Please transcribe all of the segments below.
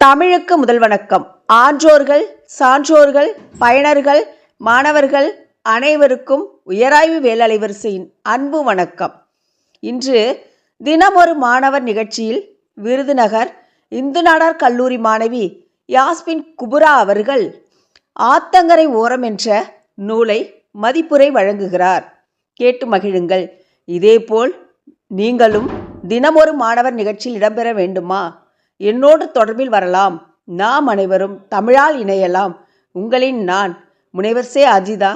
தமிழுக்கு முதல் வணக்கம். ஆன்றோர்கள் சான்றோர்கள் பயனர்கள் மாணவர்கள் அனைவருக்கும் உயராய்வு வேலலைவரிசையின் அன்பு வணக்கம். இன்று தினமொரு மாணவர் நிகழ்ச்சியில் விருதுநகர் இந்து நாடார் கல்லூரி மாணவி யாஸ்மின் குபுரா அவர்கள் ஆத்தங்கரை ஓரம் என்ற நூலை மதிப்புரை வழங்குகிறார். கேட்டு மகிழுங்கள். இதேபோல் நீங்களும் தினமொரு மாணவர் நிகழ்ச்சியில் இடம்பெற வேண்டுமா? என்னோடு தொடர்பில் வரலாம். நாம் அனைவரும் தமிழால் இணையலாம். உங்களின் நான் முனைவர் சே. அஜிதா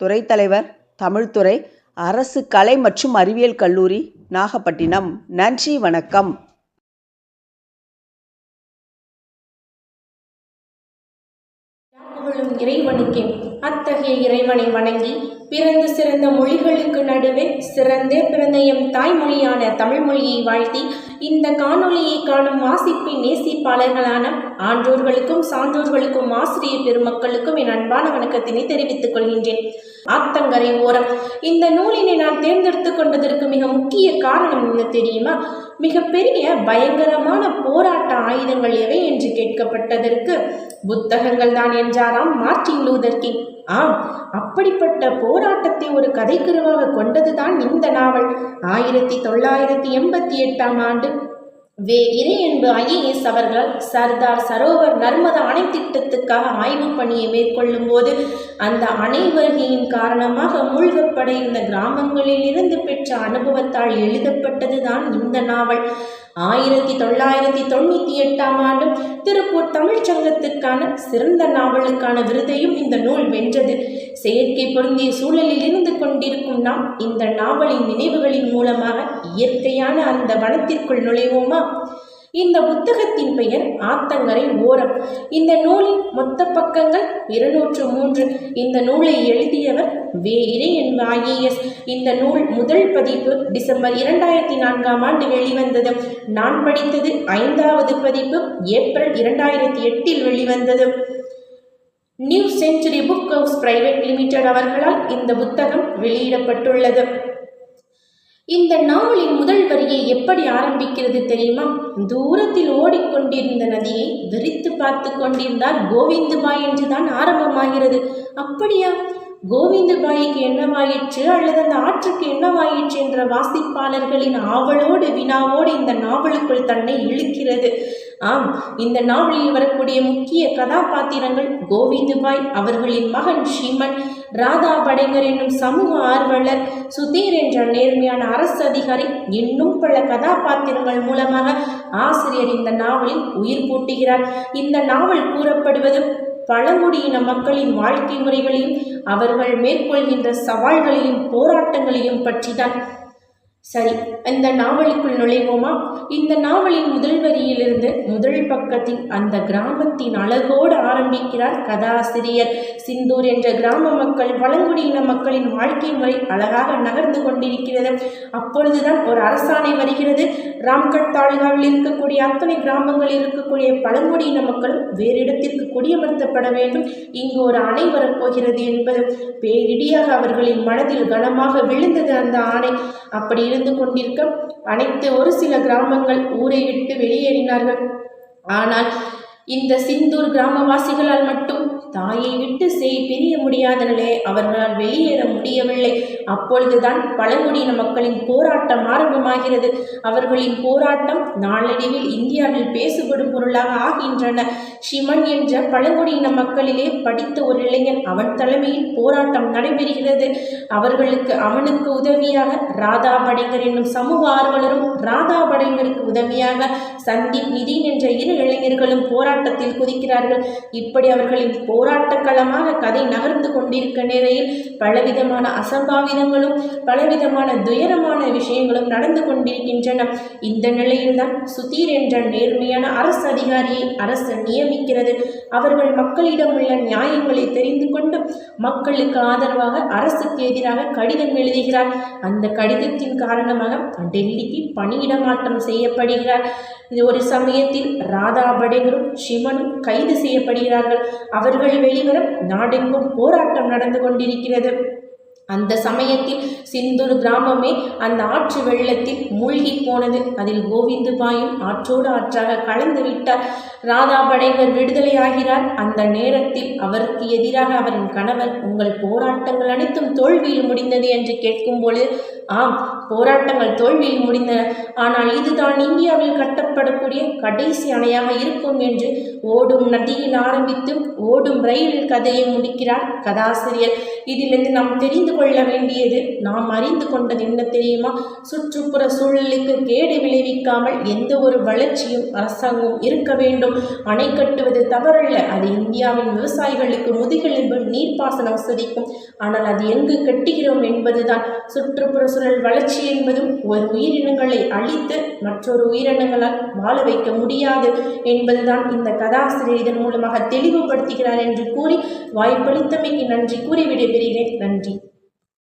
துறை தலைவர் தமிழ்துறை அரசு கலை மற்றும் அறிவியல் கல்லூரி நாகப்பட்டினம். நன்றி வணக்கம். புகழும் இறைவனுக்கே அத்தகைய இறைவனை வணங்கி பிறந்து சிறந்த மொழிகளுக்கு நடுவே சிறந்தே பிறந்த எம் தாய்மொழியான தமிழ் மொழியை வாழ்த்தி இந்த காணொளியை காணும் வாசிப்பின் நேசிப்பாளர்களான ஆன்றோர்களுக்கும் சான்றோர்களுக்கும் ஆசிரியர் பெருமக்களுக்கும் என் அன்பான வணக்கத்தினை தெரிவித்துக் கொள்கின்றேன். ஆத்தங்கரை ஓரம். இந்த நூலினை நான் தேர்ந்தெடுத்து கொண்டதற்கு மிக முக்கிய காரணம் என்ன தெரியுமா? மிகப்பெரிய பயங்கரமான போராட்ட ஆயுதங்கள் எவை என்று கேட்கப்பட்டதற்கு புத்தகங்கள் தான் என்றாராம் மார்ட்டின் லூதர் கிங். ஆம் அப்படிப்பட்ட போராட்டத்தை ஒரு கதைக்கருவாக கொண்டதுதான் இந்த நாவல். ஆயிரத்தி தொள்ளாயிரத்தி எண்பத்தி எட்டாம் ஆண்டு வே இறை என்பு ஐஏஎஸ் அவர்கள் சர்தார் சரோவர் நர்மதா அணை திட்டத்துக்காக ஆய்வு பணியை மேற்கொள்ளும் போது அந்த அணை வருகையின் காரணமாக மூழ்கப்பட இருந்த கிராமங்களில் இருந்து பெற்ற அனுபவத்தால் எழுதப்பட்டதுதான் இந்த நாவல். ஆயிரத்தி தொள்ளாயிரத்தி தொண்ணூற்றி எட்டாம் ஆண்டு திருப்பூர் தமிழ்ச்சங்கத்துக்கான சிறந்த நாவலுக்கான விருதையும் இந்த நூல் வென்றது. செயற்கை பொருந்திய சூழலில் இருந்து கொண்டிருக்கும் நாம் இந்த நாவலின் நினைவுகளின் மூலமாக இயற்கையான அந்த வனத்திற்குள் நுழைவோமா? இந்த புத்தகத்தின் பெயர் ஆத்தங்கரை ஓரம். இந்த நூலின் மொத்த பக்கங்கள் இருநூற்று மூன்று. இந்த நூலை எழுதியவர் வே. இறை என்ப ஐஏஎஸ் இந்த நூல் முதல் பதிப்பு டிசம்பர் இரண்டாயிரத்தி நான்காம் ஆண்டு வெளிவந்தது. நான் படித்தது ஐந்தாவது பதிப்பு ஏப்ரல் இரண்டாயிரத்தி எட்டில் வெளிவந்தது. New century book house private limited அவர்களால் இந்த புத்தகம் வெளியிடப்பட்டுள்ளது. இந்த நாவலின் முதல் வரியை எப்படி ஆரம்பிக்கிறது தெரியுமா? தூரத்தில் ஓடிக்கொண்டிருந்த நதியை வெறித்து பார்த்து கொண்டிருந்தார் கோவிந்துபாய் என்றுதான் ஆரம்பமாகிறது. அப்படியா? கோவிந்தபாய்க்கு என்னவாயிற்று? அல்லது அந்த ஆற்றுக்கு என்னவாயிற்று என்ற வாசிப்பாளர்களின் ஆவலோடு வினாவோடு இந்த நாவலுக்குள் தன்னை இழுக்கிறது. ஆம் இந்த நாவலில் வரக்கூடிய முக்கிய கதாபாத்திரங்கள் கோவிந்துபாய் அவர்களின் மகன் ஷீமன் ராதா படைகர் என்னும் சமூக ஆர்வலர் சுதீர் என்ற நேர்மையான அரசு அதிகாரி இன்னும் பல கதாபாத்திரங்கள் மூலமாக ஆசிரியர் இந்த நாவலில் உயிர் பூட்டுகிறார். இந்த நாவல் கூறப்படுவது பழங்குடியின மக்களின் வாழ்க்கை முறைகளையும் அவர்கள் மேற்கொள்கின்ற சவால்களையும் போராட்டங்களையும் பற்றிதான். சரி இந்த நாவலுக்குள் நுழைவோமா? இந்த நாவலின் முதல் வரியிலிருந்து முதல் பக்கத்தில் அந்த கிராமத்தின் அழகோடு ஆரம்பிக்கிறார் கதாசிரியர். சிந்தூர் என்ற கிராம மக்கள் பழங்குடியின மக்களின் வாழ்க்கை முறை அழகாக நகர்ந்து கொண்டிருக்கிறது. அப்பொழுதுதான் ஒரு அரசாணை வருகிறது. ராம்கட் தாலுகாவில் இருக்கக்கூடிய அத்தனை கிராமங்களில் இருக்கக்கூடிய பழங்குடியின மக்களும் வேறு இடத்திற்கு குடியமர்த்தப்பட வேண்டும். இங்கு ஒரு அணை வரப்போகிறது என்பது பேரிடியாக அவர்களின் மனதில் கனமாக விழுந்தது அந்த ஆணை. அப்படி இருந்து கொண்டிருக்க அனைத்து ஒரு சில கிராமங்கள் ஊரை விட்டு வெளியேறினார்கள். ஆனால் இந்த சிந்தூர் கிராமவாசிகளால் மட்டும் தாயை விட்டு செய் பிரிய முடியாதனலே அவர்களால் வெளியேற முடியவில்லை. அப்பொழுதுதான் பழங்குடியின மக்களின் போராட்டம் ஆரம்பமாகிறது. அவர்களின் போராட்டம் நாளடைவில் இந்தியாவில் பேசுபடும் பொருளாக ஆகின்றன. ஷிமன் என்ற பழங்குடியின மக்களிலே படித்த ஒரு இளைஞன் அவன் தலைமையில் போராட்டம் நடைபெறுகிறது. அவர்களுக்கு அவனுக்கு உதவியாக ராதா படைங்கர் என்னும் சமூக ஆர்வலரும் ராதா படைங்கருக்கு உதவியாக சந்தீப் நிதின் என்ற இரு இளைஞர்களும் போராட்டத்தில் குதிக்கிறார்கள். இப்படி அவர்களின் போ போராட்டக்களமாக கதை நகர்ந்து கொண்டிருக்க நேரையில் பலவிதமான அசம்பாவிதங்களும் பலவிதமான துயரமான விஷயங்களும் நடந்து கொண்டிருக்கின்றன. இந்த நிலையில்தான் சுதீர் என்ற நேர்மையான அரசு அதிகாரியை அரசு நியமிக்கிறது. அவர்கள் மக்களிடம் உள்ள நியாயங்களை தெரிந்து கொண்டு மக்களுக்கு ஆதரவாக அரசுக்கு எதிராக கடிதம் எழுதுகிறார். அந்த கடிதத்தின் காரணமாக டெல்லிக்கு பணியிடமாற்றம் செய்யப்படுகிறார். இது ஒரு சமயத்தில் ராதா படேகரும் சிவனும் கைது செய்யப்படுகிறார்கள். அவர்கள் வெளிவர நாடெங்கும் போராட்டம் நடந்து கொண்டிருக்கிறது. அந்த சமயத்தில் சிந்தூர் கிராமமே அந்த ஆற்று வெள்ளத்தில் மூழ்கி போனது. அதில் கோவிந்துபாயும் ஆற்றோடு ஆற்றாக கலந்து விட்டார். ராதா படைவர் விடுதலையாகிறார் அந்த நேரத்தில் அவருக்கு எதிராக அவரின் கணவர் உங்கள் போராட்டங்கள் அனைத்தும் தோல்வியில் முடிந்தது என்று கேட்கும் பொழுது ஆம் போராட்டங்கள் தோல்வியில் முடிந்தன. ஆனால் இதுதான் இந்தியாவில் கட்டப்படக்கூடிய கடைசி அணையாக இருக்கும் என்று ஓடும் நதியில் ஆரம்பித்து ஓடும் ரயில் கதையை முடிக்கிறார் கதாசிரியர். இதிலிருந்து நாம் தெரிந்து கொள்ள வேண்டியது. நாம் அறிந்து கொண்டது என்ன தெரியுமா? சுற்றுப்புற சூழலுக்கு கேடு விளைவிக்காமல் எந்த ஒரு வளர்ச்சியும் அரசாங்கம் இருக்க வேண்டும். அணை கட்டுவது தவறல்ல. அது இந்தியாவின் விவசாயிகளுக்கு முதுகெலும்பு நீர்ப்பாசன வசதிக்கும் ஆனால் அது எங்கு கட்டுகிறோம் என்பதுதான். சுற்றுப்புற சூழல் வளர்ச்சி என்பதும் ஒரு உயிரினங்களை அழித்து மற்றொரு உயிரினங்களால் வாழ வைக்க முடியாது என்பதுதான் இந்த கதாசிரியர் இதன் மூலமாக தெளிவுபடுத்துகிறார் என்று கூறி வாய்ப்பளித்தமைக்கு நன்றி கூறி விடைபெறுகிறேன். நன்றி.